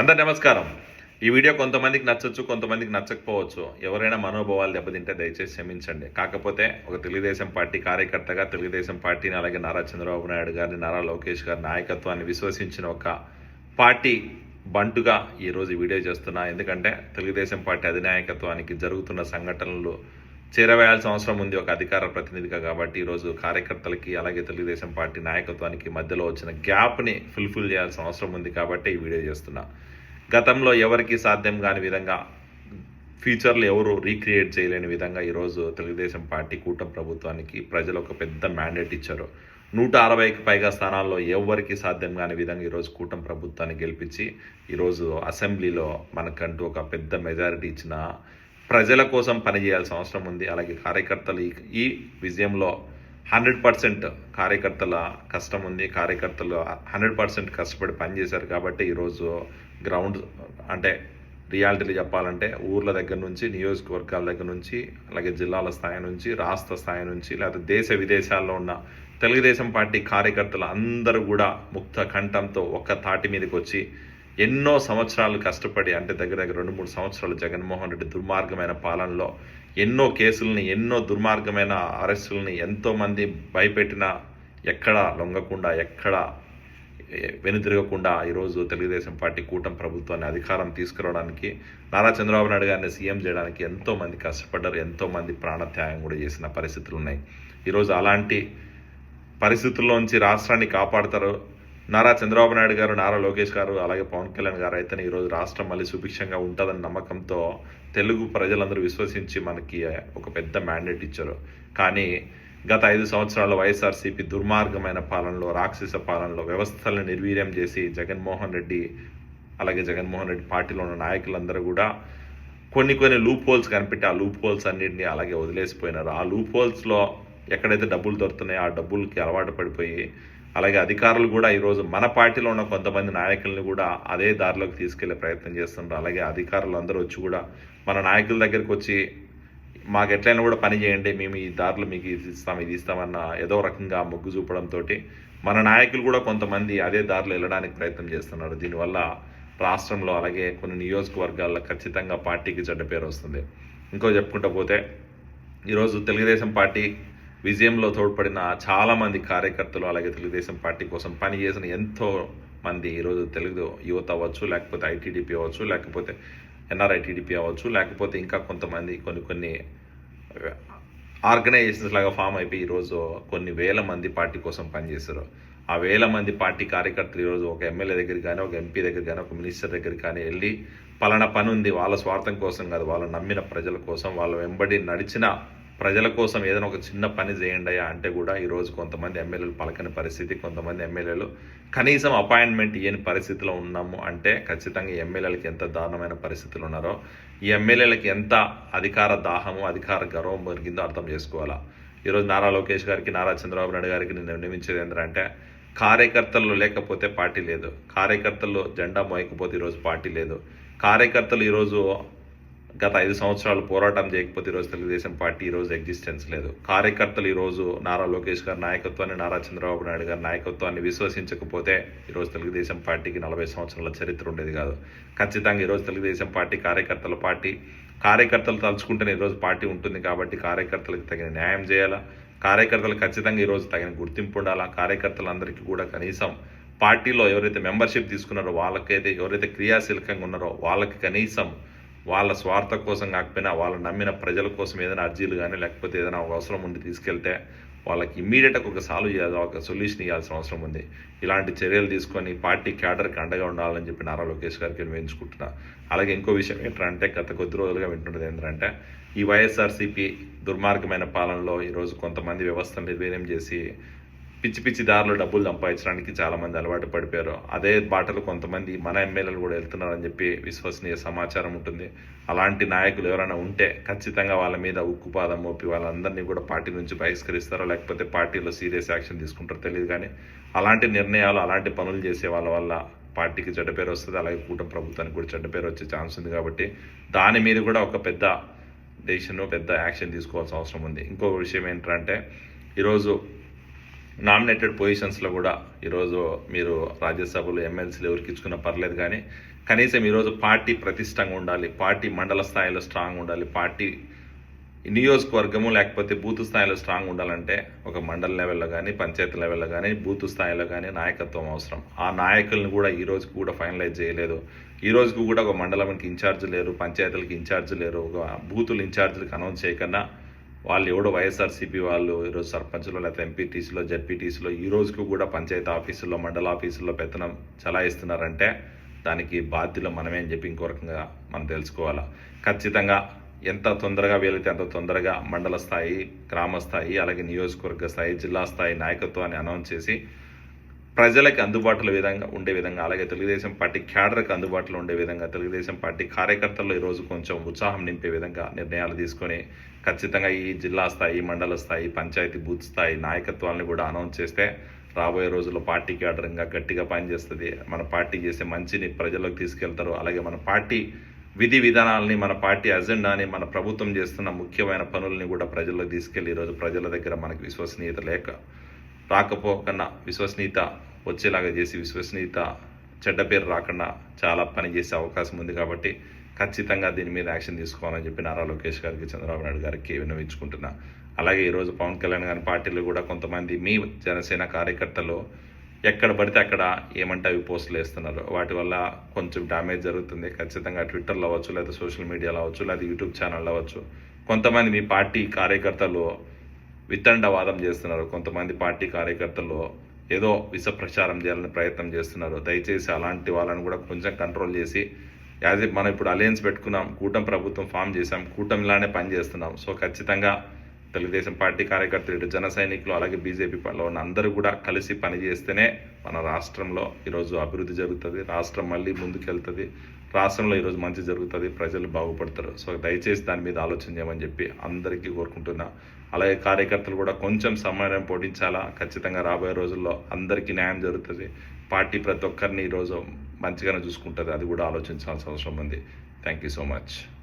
అందరు నమస్కారం. ఈ వీడియో కొంతమందికి నచ్చొచ్చు కొంతమందికి నచ్చకపోవచ్చు. ఎవరైనా మనోభావాలు దెబ్బతింటే దయచేసి క్షమించండి. కాకపోతే ఒక తెలుగుదేశం పార్టీ కార్యకర్తగా తెలుగుదేశం పార్టీని అలాగే నారా చంద్రబాబు నాయుడు గారిని నారా లోకేష్ గారి నాయకత్వాన్ని విశ్వసించిన ఒక పార్టీ బంటుగా ఈరోజు వీడియో చేస్తున్నా. ఎందుకంటే తెలుగుదేశం పార్టీ అధినాయకత్వానికి జరుగుతున్న సంఘటనలు చేరవేయాల్సిన అవసరం ఉంది ఒక అధికార ప్రతినిధిగా కాబట్టి ఈరోజు కార్యకర్తలకి అలాగే తెలుగుదేశం పార్టీ నాయకత్వానికి మధ్యలో వచ్చిన గ్యాప్ని ఫుల్ఫిల్ చేయాల్సిన అవసరం ఉంది కాబట్టి ఈ వీడియో చేస్తున్నా. గతంలో ఎవరికి సాధ్యం కాని విధంగా ఫ్యూచర్లో ఎవరు రీక్రియేట్ చేయలేని విధంగా ఈరోజు తెలుగుదేశం పార్టీ కూటమి ప్రభుత్వానికి ప్రజలు ఒక పెద్ద మ్యాండేట్ ఇచ్చారు. నూట అరవైకి పైగా స్థానాల్లో ఎవరికి సాధ్యం కాని విధంగా ఈరోజు కూటమి ప్రభుత్వాన్ని గెలిపించి ఈరోజు అసెంబ్లీలో మనకంటూ ఒక పెద్ద మెజారిటీ ఇచ్చిన ప్రజల కోసం పనిచేయాల్సిన అవసరం ఉంది. అలాగే కార్యకర్తలు ఈ ఈ విజయంలో హండ్రెడ్ పర్సెంట్ కార్యకర్తల కష్టం ఉంది. కార్యకర్తలు హండ్రెడ్ పర్సెంట్ కష్టపడి పనిచేశారు కాబట్టి ఈరోజు గ్రౌండ్ అంటే రియాలిటీలు చెప్పాలంటే ఊర్ల దగ్గర నుంచి నియోజకవర్గాల దగ్గర నుంచి అలాగే జిల్లాల స్థాయి నుంచి రాష్ట్ర స్థాయి నుంచి లేకపోతే దేశ విదేశాల్లో ఉన్న తెలుగుదేశం పార్టీ కార్యకర్తలు అందరూ కూడా ముక్త కంఠంతో ఒక్క తాటి మీదకి వచ్చి ఎన్నో సంవత్సరాలు కష్టపడి అంటే దగ్గర దగ్గర రెండు మూడు సంవత్సరాలు జగన్మోహన్ రెడ్డి దుర్మార్గమైన పాలనలో ఎన్నో కేసుల్ని ఎన్నో దుర్మార్గమైన అరెస్టుల్ని ఎంతోమంది భయపెట్టినా ఎక్కడ లొంగకుండా ఎక్కడ వెనుతిరగకుండా ఈరోజు తెలుగుదేశం పార్టీ కూటమి ప్రభుత్వాన్ని అధికారం తీసుకురావడానికి నారా చంద్రబాబు నాయుడు గారిని సీఎం చేయడానికి ఎంతోమంది కష్టపడ్డారు ఎంతోమంది ప్రాణత్యాగం కూడా చేసిన పరిస్థితులు ఉన్నాయి ఈరోజు అలాంటి పరిస్థితుల్లోంచి రాష్ట్రాన్ని కాపాడతారు నారా చంద్రబాబు నాయుడు గారు నారా లోకేష్ గారు అలాగే పవన్ కళ్యాణ్ గారు అయితేనే ఈరోజు రాష్ట్రం మళ్ళీ సుభిక్షంగా ఉంటుందన్న నమ్మకంతో తెలుగు ప్రజలందరూ విశ్వసించి మనకి ఒక పెద్ద మ్యాండేట్ ఇచ్చారు. కానీ గత ఐదు సంవత్సరాల వైఎస్ఆర్సీపీ దుర్మార్గమైన పాలనలో రాక్షస పాలనలో వ్యవస్థలను నిర్వీర్యం చేసి జగన్మోహన్ రెడ్డి అలాగే జగన్మోహన్ రెడ్డి పార్టీలో ఉన్న నాయకులందరూ కూడా కొన్ని కొన్ని లూప్ హోల్స్ కనిపెట్టి ఆ లూప్ హోల్స్ అన్నింటినీ అలాగే వదిలేసిపోయినారు. ఆ లూప్ హోల్స్లో ఎక్కడైతే డబ్బులు దొరుకుతున్నాయో ఆ డబ్బులకి అలవాటు పడిపోయి అలాగే అధికారులు కూడా ఈరోజు మన పార్టీలో ఉన్న కొంతమంది నాయకుల్ని కూడా అదే దారిలోకి తీసుకెళ్ళే ప్రయత్నం చేస్తున్నారు అలాగే అధికారులు అందరూ వచ్చి కూడా మన నాయకుల దగ్గరికి వచ్చి మాకు ఎట్లయినా కూడా పని చేయండి మేము ఈ దారిలో మీకు ఇది ఇస్తాం ఇది ఇస్తామన్న ఏదో రకంగా మొగ్గు చూపడంతో మన నాయకులు కూడా కొంతమంది అదే దారిలో వెళ్ళడానికి ప్రయత్నం చేస్తున్నారు. దీనివల్ల రాష్ట్రంలో అలాగే కొన్ని నియోజకవర్గాల్లో ఖచ్చితంగా పార్టీకి చెడ్డ పేరు వస్తుంది. ఇంకో చెప్పుకుంటూ పోతే ఈరోజు తెలుగుదేశం పార్టీ విజయంలో తోడ్పడిన చాలామంది కార్యకర్తలు అలాగే తెలుగుదేశం పార్టీ కోసం పనిచేసిన ఎంతో మంది ఈరోజు తెలుగు యువత అవ్వచ్చు లేకపోతే ఐటీడీపీ అవ్వచ్చు లేకపోతే ఎన్ఆర్ఐటీడీపీ అవ్వచ్చు లేకపోతే ఇంకా కొంతమంది కొన్ని కొన్ని ఆర్గనైజేషన్స్ లాగా ఫామ్ అయిపోయి ఈరోజు కొన్ని వేల మంది పార్టీ కోసం పనిచేశారు ఆ వేల మంది పార్టీ కార్యకర్తలు ఈరోజు ఒక ఎమ్మెల్యే దగ్గర కానీ ఒక ఎంపీ దగ్గర కానీ ఒక మినిస్టర్ దగ్గర కానీ వెళ్ళి పలానా పని ఉంది వాళ్ళ స్వార్థం కోసం కాదు వాళ్ళు నమ్మిన ప్రజల కోసం వాళ్ళ వెంబడి నడిచిన ప్రజల కోసం ఏదైనా ఒక చిన్న పని చేయండి అయ్యా అంటే కూడా ఈరోజు కొంతమంది ఎమ్మెల్యేలు పలకని పరిస్థితి కొంతమంది ఎమ్మెల్యేలు కనీసం అపాయింట్మెంట్ ఇవ్వని పరిస్థితిలో ఉన్నాము అంటే ఖచ్చితంగా ఎమ్మెల్యేలకు ఎంత దారుణమైన పరిస్థితులు ఉన్నారో ఈ ఎమ్మెల్యేలకు ఎంత అధికార దాహము అధికార గర్వం పెరిగిందో అర్థం చేసుకోవాలా. ఈరోజు నారా లోకేష్ గారికి నారా చంద్రబాబు నాయుడు గారికి నేను నియమించేది ఏంటంటే కార్యకర్తలు లేకపోతే పార్టీ లేదు. కార్యకర్తలు జెండా మోయకపోతే ఈరోజు పార్టీ లేదు. కార్యకర్తలు ఈరోజు గత ఐదు సంవత్సరాలు పోరాటం చేయకపోతే ఈరోజు తెలుగుదేశం పార్టీ ఈరోజు ఎగ్జిస్టెన్స్ లేదు. కార్యకర్తలు ఈరోజు నారా లోకేష్ గారి నాయకత్వాన్ని నారా చంద్రబాబు నాయుడు గారి నాయకత్వాన్ని విశ్వసించకపోతే ఈరోజు తెలుగుదేశం పార్టీకి నలభై సంవత్సరాల చరిత్ర ఉండేది కాదు. ఖచ్చితంగా ఈరోజు తెలుగుదేశం పార్టీ కార్యకర్తల పార్టీ కార్యకర్తలు తలుచుకుంటేనే ఈరోజు పార్టీ ఉంటుంది కాబట్టి కార్యకర్తలకు తగిన న్యాయం చేయాలా? కార్యకర్తలు ఖచ్చితంగా ఈరోజు తగిన గుర్తింపు ఉండాలా? కార్యకర్తలందరికీ కూడా కనీసం పార్టీలో ఎవరైతే మెంబర్షిప్ తీసుకున్నారో వాళ్ళకైతే ఎవరైతే క్రియాశీలకంగా ఉన్నారో వాళ్ళకి కనీసం వాళ్ళ స్వార్థ కోసం కాకపోయినా వాళ్ళు నమ్మిన ప్రజల కోసం ఏదైనా అర్జీలు కానీ లేకపోతే ఏదైనా ఒక అవసరం ఉండి తీసుకెళ్తే వాళ్ళకి ఇమ్మీడియట్గా ఒక సాల్వ్ చేయాలి ఒక సొల్యూషన్ ఇవ్వాల్సిన అవసరం ఉంది. ఇలాంటి చర్యలు తీసుకొని పార్టీ క్యాడర్కి అండగా ఉండాలని చెప్పి నారా లోకేష్ గారికి వేయించుకుంటున్నా. అలాగే ఇంకో విషయం ఏంటంటే గత కొద్ది రోజులుగా వింటున్నది ఏంటంటే ఈ వైఎస్ఆర్సీపీ దుర్మార్గమైన పాలనలో ఈరోజు కొంతమంది వ్యవస్థను నిర్వీర్యం చేసి పిచ్చి పిచ్చి దారిలో డబ్బులు సంపాదించడానికి చాలామంది అలవాటు పడిపోయారు. అదే బాటలు కొంతమంది మన ఎమ్మెల్యేలు కూడా వెళ్తున్నారని చెప్పి విశ్వసనీయ సమాచారం ఉంటుంది. అలాంటి నాయకులు ఎవరైనా ఉంటే ఖచ్చితంగా వాళ్ళ మీద ఉక్కుపాదం మోపి వాళ్ళందరినీ కూడా పార్టీ నుంచి బహిష్కరిస్తారో లేకపోతే పార్టీలో సీరియస్ యాక్షన్ తీసుకుంటారో తెలియదు కానీ అలాంటి నిర్ణయాలు అలాంటి పనులు చేసే వాళ్ళ వల్ల పార్టీకి చెడ్డ పేరు వస్తుంది. అలాగే కూటమి ప్రభుత్వానికి కూడా చెడ్డ పేరు వచ్చే ఛాన్స్ ఉంది కాబట్టి దాని మీద కూడా ఒక పెద్ద డెసిషన్ పెద్ద యాక్షన్ తీసుకోవాల్సిన అవసరం ఉంది. ఇంకో విషయం ఏంటంటే ఈరోజు నామినేటెడ్ పొజిషన్స్లో కూడా ఈరోజు మీరు రాజ్యసభలో ఎమ్మెల్సీలు ఎవరికి ఇచ్చుకున్నా పర్లేదు కానీ కనీసం ఈరోజు పార్టీ ప్రతిష్టంగా ఉండాలి పార్టీ మండల స్థాయిలో స్ట్రాంగ్ ఉండాలి పార్టీ నియోజకవర్గము లేకపోతే బూత్ స్థాయిలో స్ట్రాంగ్ ఉండాలంటే ఒక మండల లెవెల్లో కానీ పంచాయతీ లెవెల్లో కానీ బూత్ స్థాయిలో కానీ నాయకత్వం అవసరం. ఆ నాయకులను కూడా ఈ రోజుకు కూడా ఫైనలైజ్ చేయలేదు. ఈ రోజుకు కూడా ఒక మండలానికి ఇన్ఛార్జ్ లేరు పంచాయతీలకు ఇన్ఛార్జ్ లేరు ఒక బూతులు ఇన్ఛార్జీలకు అనౌన్స్ చేయకుండా వాళ్ళు ఎవడో వైఎస్ఆర్సీపీ వాళ్ళు ఈరోజు సర్పంచ్లో లేకపోతే ఎంపీటీసీలో జడ్పీటీసీలో ఈ రోజుకు కూడా పంచాయతీ ఆఫీసుల్లో మండల ఆఫీసుల్లో పెత్తనం చలాయిస్తున్నారంటే దానికి బాధ్యులు మనమే అని చెప్పి ఇంకో రకంగా మనం తెలుసుకోవాలా. ఖచ్చితంగా ఎంత తొందరగా వీలైతే అంత తొందరగా మండల స్థాయి గ్రామ స్థాయి అలాగే నియోజకవర్గ స్థాయి జిల్లా స్థాయి నాయకత్వాన్ని అనౌన్స్ చేసి ప్రజలకు అందుబాటులో విధంగా ఉండే విధంగా అలాగే తెలుగుదేశం పార్టీ క్యాడర్కి అందుబాటులో ఉండే విధంగా తెలుగుదేశం పార్టీ కార్యకర్తల్లో ఈరోజు కొంచెం ఉత్సాహం నింపే విధంగా నిర్ణయాలు తీసుకొని ఖచ్చితంగా ఈ జిల్లా స్థాయి మండల స్థాయి పంచాయతీ బూత్ స్థాయి నాయకత్వాన్ని కూడా అనౌన్స్ చేస్తే రాబోయే రోజుల్లో పార్టీ క్యాడర్ ఇంకా గట్టిగా పనిచేస్తుంది. మన పార్టీ చేసే మంచిని ప్రజల్లోకి తీసుకెళ్తారు. అలాగే మన పార్టీ విధి విధానాలని మన పార్టీ అజెండాని మన ప్రభుత్వం చేస్తున్న ముఖ్యమైన పనుల్ని కూడా ప్రజల్లోకి తీసుకెళ్ళి ఈరోజు ప్రజల దగ్గర మనకు విశ్వసనీయత లేక రాకపోకన్నా విశ్వసనీయత వచ్చేలాగా చేసి విశ్వసనీయత చెడ్డ పేరు రాకుండా చాలా పని చేసే అవకాశం ఉంది కాబట్టి ఖచ్చితంగా దీని మీద యాక్షన్ తీసుకోవాలని చెప్పి నారా లోకేష్ గారికి చంద్రబాబు నాయుడు గారికి విన్నవించుకుంటున్నా. అలాగే ఈరోజు పవన్ కళ్యాణ్ గారి పార్టీలో కూడా కొంతమంది మీ జనసేన కార్యకర్తలు ఎక్కడ పడితే అక్కడ ఏమంటే అవి పోస్టులు వేస్తున్నారు. వాటి వల్ల కొంచెం డ్యామేజ్ జరుగుతుంది. ఖచ్చితంగా ట్విట్టర్లో అవ్వచ్చు లేదా సోషల్ మీడియాలో అవ్వచ్చు లేదా యూట్యూబ్ ఛానల్లో అవ్వచ్చు. కొంతమంది మీ పార్టీ కార్యకర్తలు వితండవాదం చేస్తున్నారు. కొంతమంది పార్టీ కార్యకర్తలు ఏదో విష ప్రచారం చేయాలని ప్రయత్నం చేస్తున్నారు. దయచేసి అలాంటి వాళ్ళని కూడా కొంచెం కంట్రోల్ చేసి యాజ్ ఇఫ్ మనం ఇప్పుడు అలయన్స్ పెట్టుకున్నాం కూటమి ప్రభుత్వం ఫామ్ చేసాం కూటమిలానే పనిచేస్తున్నాం సో ఖచ్చితంగా తెలుగుదేశం పార్టీ కార్యకర్తలు ఇటు జన సైనికులు అలాగే బీజేపీ పనిలో ఉన్న అందరూ కూడా కలిసి పనిచేస్తేనే మన రాష్ట్రంలో ఈరోజు అభివృద్ధి జరుగుతుంది. రాష్ట్రం మళ్ళీ ముందుకెళ్తుంది. రాష్ట్రంలో ఈరోజు మంచి జరుగుతుంది. ప్రజలు బాగుపడతారు. సో దయచేసి దాని మీద ఆలోచన చేయమని చెప్పి అందరికీ కోరుకుంటున్నా. అలాగే కార్యకర్తలు కూడా కొంచెం సమయం పోటించాలా ఖచ్చితంగా రాబోయే రోజుల్లో అందరికీ న్యాయం జరుగుతుంది. పార్టీ ప్రతి ఒక్కరిని ఈరోజు మంచిగానే చూసుకుంటుంది. అది కూడా ఆలోచించాల్సిన అవసరం ఉంది. Thank you so much